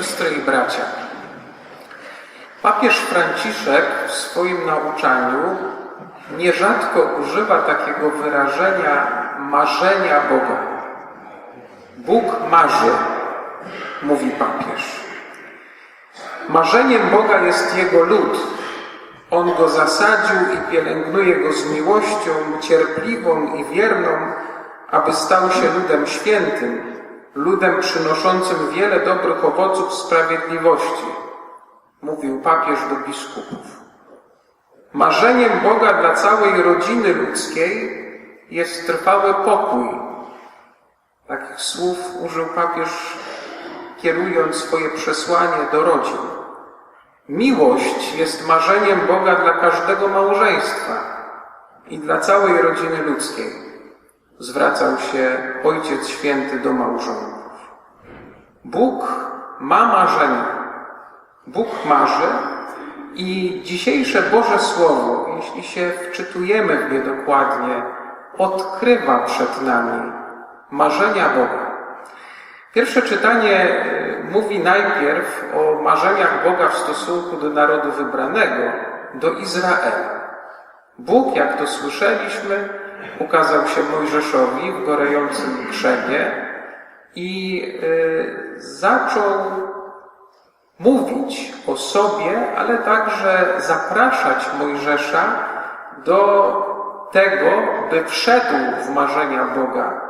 Siostry i bracia, papież Franciszek w swoim nauczaniu nierzadko używa takiego wyrażenia marzenia Boga. Bóg marzy, mówi papież. Marzeniem Boga jest Jego lud. On go zasadził i pielęgnuje go z miłością cierpliwą i wierną, aby stał się ludem świętym, ludem przynoszącym wiele dobrych owoców sprawiedliwości, mówił papież do biskupów. Marzeniem Boga dla całej rodziny ludzkiej jest trwały pokój. Takich słów użył papież, kierując swoje przesłanie do rodzin. Miłość jest marzeniem Boga dla każdego małżeństwa i dla całej rodziny ludzkiej. Zwracał się Ojciec Święty do małżonków. Bóg ma marzenia. Bóg marzy i dzisiejsze Boże Słowo, jeśli się wczytujemy w nie dokładnie, odkrywa przed nami marzenia Boga. Pierwsze czytanie y, mówi najpierw o marzeniach Boga w stosunku do narodu wybranego, do Izraela. Bóg, jak to słyszeliśmy, ukazał się Mojżeszowi w gorejącym krzewie i y, zaczął mówić o sobie, ale także zapraszać Mojżesza do tego, by wszedł w marzenia Boga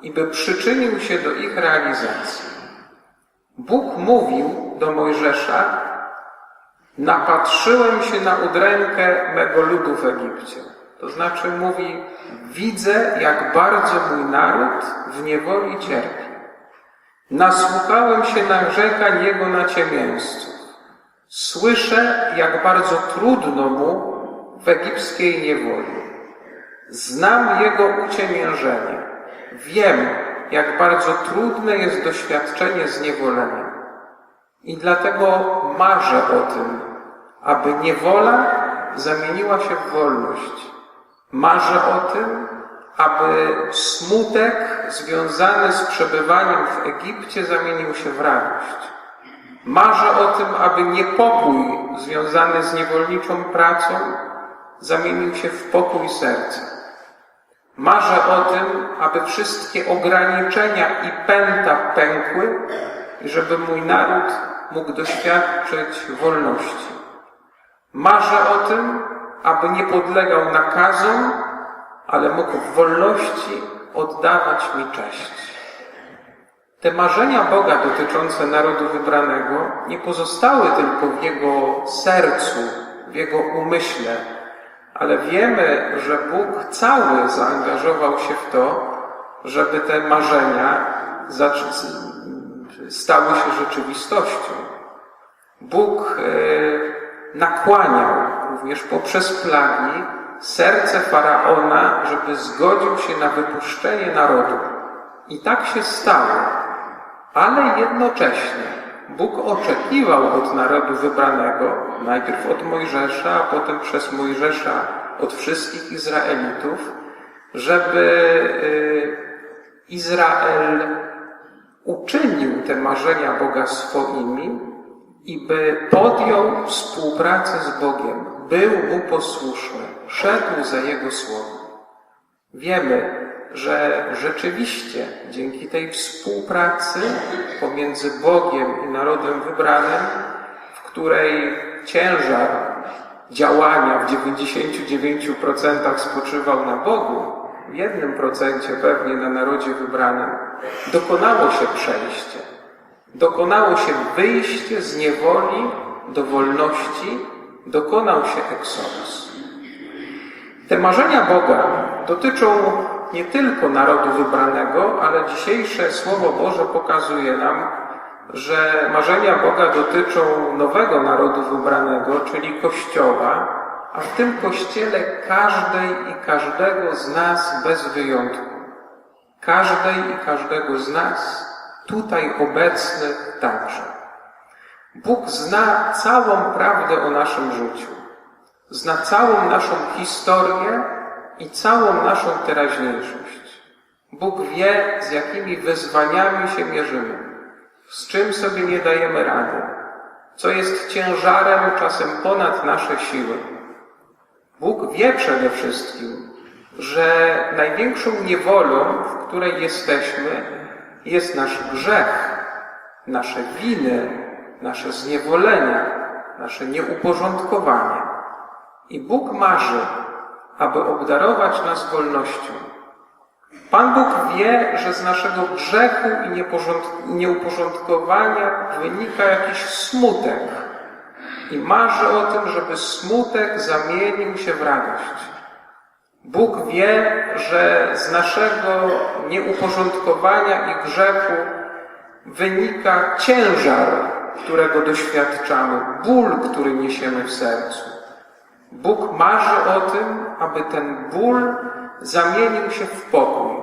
i by przyczynił się do ich realizacji. Bóg mówił do Mojżesza, napatrzyłem się na udrękę mego ludu w Egipcie. To znaczy mówi, widzę, jak bardzo mój naród w niewoli cierpi. Nasłuchałem się narzekań jego naciemięzców. Słyszę, jak bardzo trudno mu w egipskiej niewoli. Znam jego uciemiężenie. Wiem, jak bardzo trudne jest doświadczenie zniewolenia. I dlatego marzę o tym, aby niewola zamieniła się w wolność. Marzę o tym, aby smutek związany z przebywaniem w Egipcie zamienił się w radość. Marzę o tym, aby niepokój związany z niewolniczą pracą zamienił się w pokój serca. Marzę o tym, aby wszystkie ograniczenia i pęta pękły i żeby mój naród mógł doświadczyć wolności. Marzę o tym, aby nie podlegał nakazom, ale mógł w wolności oddawać mi cześć. Te marzenia Boga dotyczące narodu wybranego nie pozostały tylko w jego sercu, w jego umyśle, ale wiemy, że Bóg cały zaangażował się w to, żeby te marzenia stały się rzeczywistością. Bóg nakłaniał również poprzez plagi serce faraona, żeby zgodził się na wypuszczenie narodu. I tak się stało. Ale jednocześnie Bóg oczekiwał od narodu wybranego, najpierw od Mojżesza, a potem przez Mojżesza od wszystkich Izraelitów, żeby y, Izrael uczynił te marzenia Boga swoimi i by podjął współpracę z Bogiem, był mu posłuszny, szedł za Jego słowem. Wiemy, że rzeczywiście dzięki tej współpracy pomiędzy Bogiem i narodem wybranym, w której ciężar działania w 99% spoczywał na Bogu, w jednym procencie pewnie na narodzie wybranym, dokonało się przejście. Dokonało się wyjście z niewoli do wolności, dokonał się eksodus. Te marzenia Boga dotyczą nie tylko narodu wybranego, ale dzisiejsze Słowo Boże pokazuje nam, że marzenia Boga dotyczą nowego narodu wybranego, czyli Kościoła, a w tym Kościele każdej i każdego z nas bez wyjątku. Każdej i każdego z nas, tutaj obecnych także. Bóg zna całą prawdę o naszym życiu. Zna całą naszą historię i całą naszą teraźniejszość. Bóg wie, z jakimi wyzwaniami się mierzymy. z czym sobie nie dajemy rady, co jest ciężarem czasem ponad nasze siły. Bóg wie przede wszystkim, że największą niewolą, w której jesteśmy, jest nasz grzech, nasze winy, nasze zniewolenia, nasze nieuporządkowanie. I Bóg marzy, aby obdarować nas wolnością. Pan Bóg wie, że z naszego grzechu i nieuporządkowania wynika jakiś smutek. I marzy o tym, żeby smutek zamienił się w radość. Bóg wie, że z naszego nieuporządkowania i grzechu wynika ciężar, którego doświadczamy, ból, który niesiemy w sercu. Bóg marzy o tym, aby ten ból zamienił się w pokój.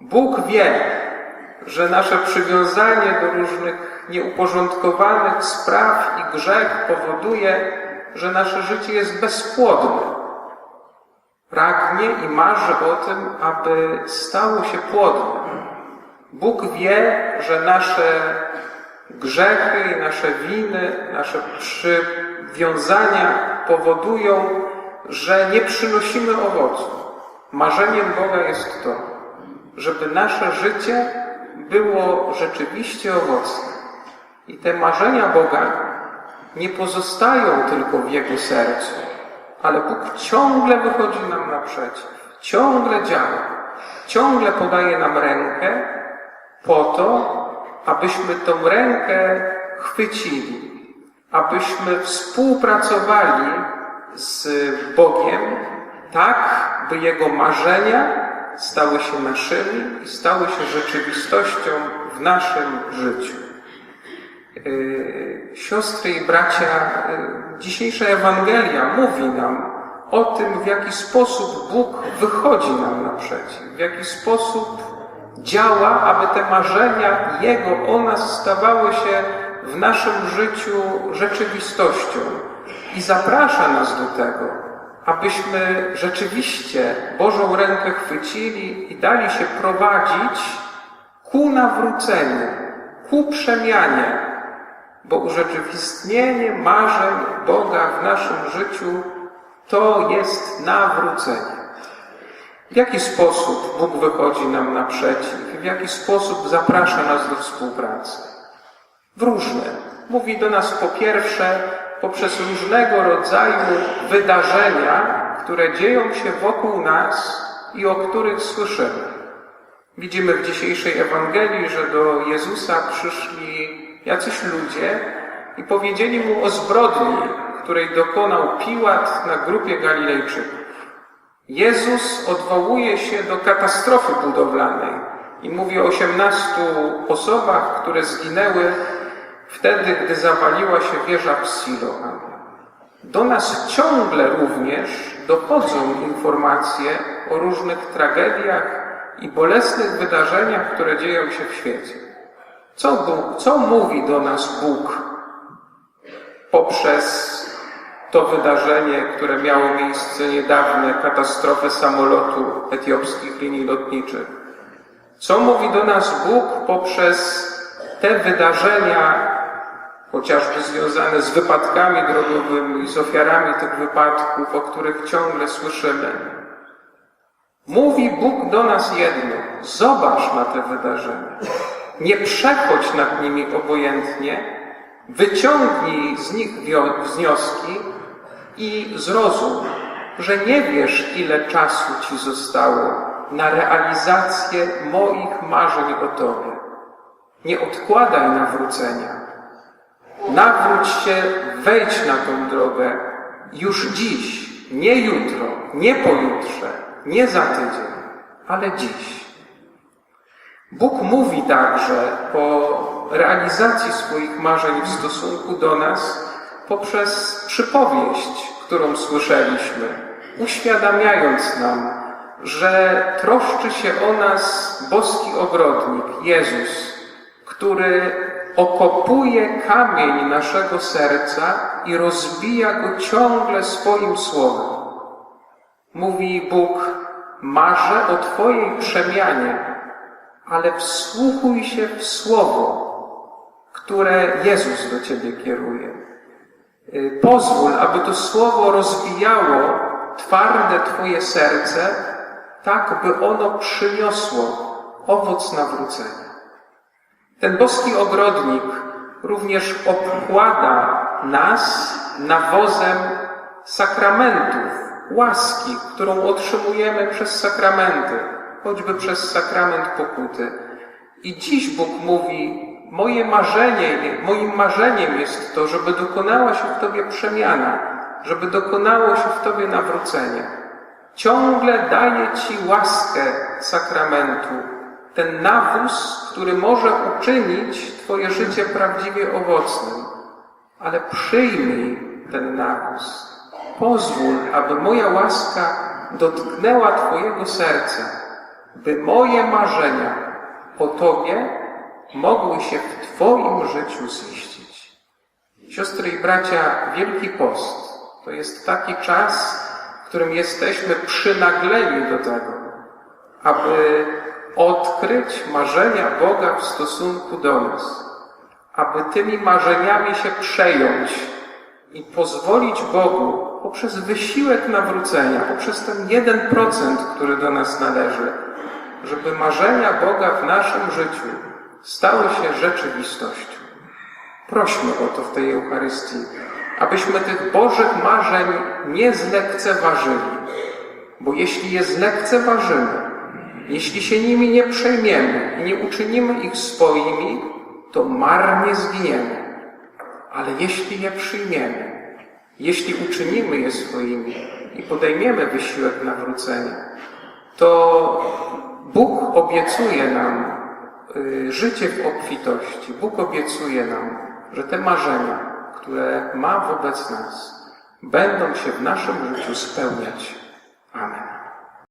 Bóg wie, że nasze przywiązanie do różnych nieuporządkowanych spraw i grzech powoduje, że nasze życie jest bezpłodne. Pragnie i marzy o tym, aby stało się płodne. Bóg wie, że nasze grzechy nasze winy, nasze przywiązania powodują, że nie przynosimy owocu. Marzeniem Boga jest to, żeby nasze życie było rzeczywiście owocne. I te marzenia Boga nie pozostają tylko w Jego sercu, ale Bóg ciągle wychodzi nam naprzeciw, ciągle działa, ciągle podaje nam rękę po to, abyśmy tą rękę chwycili, abyśmy współpracowali z Bogiem tak, by Jego marzenia stały się naszymi i stały się rzeczywistością w naszym życiu. Yy, siostry i bracia, yy, dzisiejsza Ewangelia mówi nam o tym, w jaki sposób Bóg wychodzi nam naprzeciw, w jaki sposób działa, aby te marzenia Jego o nas stawały się w naszym życiu rzeczywistością. I zaprasza nas do tego, abyśmy rzeczywiście Bożą rękę chwycili i dali się prowadzić ku nawróceniu, ku przemianie, bo urzeczywistnienie marzeń Boga w naszym życiu to jest nawrócenie. W jaki sposób Bóg wychodzi nam naprzeciw? W jaki sposób zaprasza nas do współpracy? W różne. Mówi do nas po pierwsze poprzez różnego rodzaju wydarzenia, które dzieją się wokół nas i o których słyszymy. Widzimy w dzisiejszej Ewangelii, że do Jezusa przyszli jacyś ludzie i powiedzieli mu o zbrodni, której dokonał Piłat na grupie Galilejczyków. Jezus odwołuje się do katastrofy budowlanej i mówi o osiemnastu osobach, które zginęły wtedy, gdy zawaliła się wieża w Siloam. Do nas ciągle również dochodzą informacje o różnych tragediach i bolesnych wydarzeniach, które dzieją się w świecie. Co, Bóg, co mówi do nas Bóg poprzez to wydarzenie, które miało miejsce niedawne, katastrofę samolotu etiopskich linii lotniczych? Co mówi do nas Bóg poprzez te wydarzenia, chociażby związane z wypadkami drogowymi, z ofiarami tych wypadków, o których ciągle słyszymy. Mówi Bóg do nas jedno: zobacz na te wydarzenia. Nie przechodź nad nimi obojętnie, wyciągnij z nich wnioski i zrozum, że nie wiesz, ile czasu ci zostało na realizację moich marzeń o Tobie. Nie odkładaj nawrócenia. Nawróć się, wejdź na tą drogę już dziś, nie jutro, nie pojutrze, nie za tydzień, ale dziś. Bóg mówi także o realizacji swoich marzeń w stosunku do nas poprzez przypowieść, którą słyszeliśmy, uświadamiając nam, że troszczy się o nas boski ogrodnik, Jezus, który okopuje kamień naszego serca i rozbija go ciągle swoim słowem. Mówi Bóg, marzę o Twojej przemianie, ale wsłuchuj się w słowo, które Jezus do Ciebie kieruje. Y, Pozwól, aby to słowo rozbijało twarde Twoje serce, tak by ono przyniosło owoc nawrócenia. Ten boski ogrodnik również obkłada nas nawozem sakramentów, łaski, którą otrzymujemy przez sakramenty, choćby przez sakrament pokuty. I dziś Bóg mówi, moje marzenie, moim marzeniem jest to, żeby dokonała się w Tobie przemiana, żeby dokonało się w Tobie nawrócenie. Ciągle daje Ci łaskę sakramentu, ten nawóz, który może uczynić Twoje życie prawdziwie owocnym. Ale przyjmij ten nawóz. Pozwól, aby moja łaska dotknęła Twojego serca, by moje marzenia o Tobie mogły się w Twoim życiu ziścić. Siostry i bracia, Wielki Post to jest taki czas, w którym jesteśmy przynagleni do tego, aby odkryć marzenia Boga w stosunku do nas, aby tymi marzeniami się przejąć i pozwolić Bogu poprzez wysiłek nawrócenia, poprzez ten jeden procent, który do nas należy, żeby marzenia Boga w naszym życiu stały się rzeczywistością. Prośmy o to w tej Eucharystii, abyśmy tych Bożych marzeń nie zlekceważyli, bo jeśli je zlekceważymy, jeśli się nimi nie przejmiemy i nie uczynimy ich swoimi, to marnie zginiemy. Ale jeśli je przyjmiemy, jeśli uczynimy je swoimi i podejmiemy wysiłek nawrócenia, to Bóg obiecuje nam y, życie w obfitości. Bóg obiecuje nam, że te marzenia, które ma wobec nas, będą się w naszym życiu spełniać.